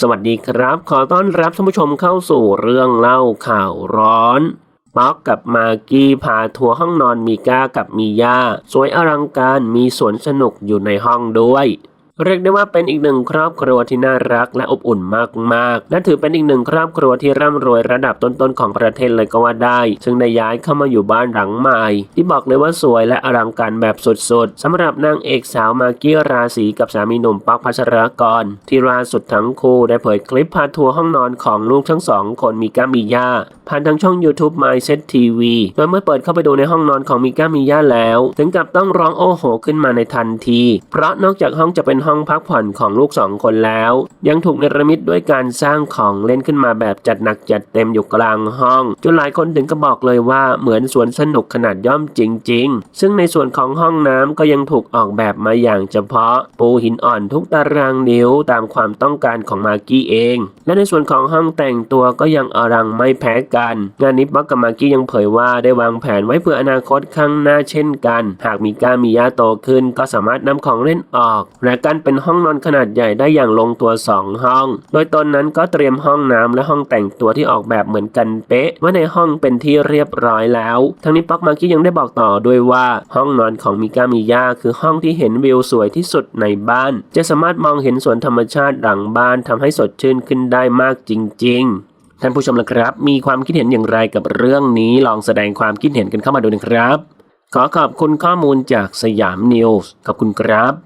สวัสดีครับ ขอต้อนรับท่านผู้ชมเข้าสู่เรื่องเล่าข่าวร้อนป๊อกกับมากกี้พาทัวร์ห้องนอนมีก้ากับมีย่า สวยอลังการมีสวนสนุกอยู่ในห้องด้วย เรียกได้ว่าเป็นอีกหนึ่งครอบครัวที่น่ารักและอบอุ่นมากๆและถือเป็นอีกหนึ่งครอบครัวที่ร่ำรวยระดับต้นๆของประเทศเลยก็ว่าได้ ซึ่งได้ย้ายเข้ามาอยู่บ้านหลังใหม่ ที่บอกเลยว่าสวยและอลังการแบบสุดๆสำหรับนางเอกสาวมากี้ราศีกับสามีหนุ่มป๊อกพัชรกร ที่ล่าสุดทั้งคู่ได้เผยคลิปพาทัวร์ห้องนอนของลูกทั้งสองคนมีก้ามีย่าผ่านทางช่อง YouTube Mindset TV โดยเมื่อเปิดเข้าไปดูในห้องนอนของมิก้ามิยาแล้ว ถึงกับต้องร้องโอ้โหขึ้นมาในทันที เพราะนอกจากห้องจะเป็นห้องพักผ่อนของลูกสองคนแล้ว ยังถูกเนรมิตด้วยการสร้างของเล่นขึ้นมาแบบจัดหนักจัดเต็มอยู่กลางห้อง จนหลายคนถึงก็บอกเลยว่าเหมือนสวนสนุกขนาดย่อมจริง ๆ ซึ่งในส่วนของห้องน้ำก็ยังถูกออกแบบมาอย่างเฉพาะ ปูหินอ่อนทุกตารางนิ้วตามความต้องการของมากกี้เอง และในส่วนของห้องแต่งตัวก็ยังอลังไม่แพ้กัน งานนี้ป๊อกกับมากกี้ยังเผยว่าได้วางแผนไว้เพื่ออนาคตข้างหน้าเช่นกัน หากมีก้ามีย่าโตขึ้นก็สามารถนำของเล่นออกและกันเป็นห้องนอนขนาดใหญ่ได้อย่างลงตัว 2 ห้อง โดยตนนั้นก็เตรียมห้องน้ำและห้องแต่งตัวที่ออกแบบเหมือนกันเป๊ะไว้ในห้องเป็นที่เรียบร้อยแล้ว ทั้งนี้ป๊อกมากกี้ยังได้บอกต่อด้วยว่าห้องนอนของมิก้ามิย่าคือห้องที่เห็นวิวสวยที่สุดในบ้าน จะสามารถมองเห็นสวนธรรมชาติหลังบ้านทำให้สดชื่นขึ้นได้มากจริง ๆท่านผู้ชมละครับ มีความคิดเห็นอย่างไรกับเรื่องนี้ ลองแสดงความคิดเห็นกันเข้ามาดูนะครับ ขอขอบคุณข้อมูลจากสยามนิวส์ ขอบคุณครับ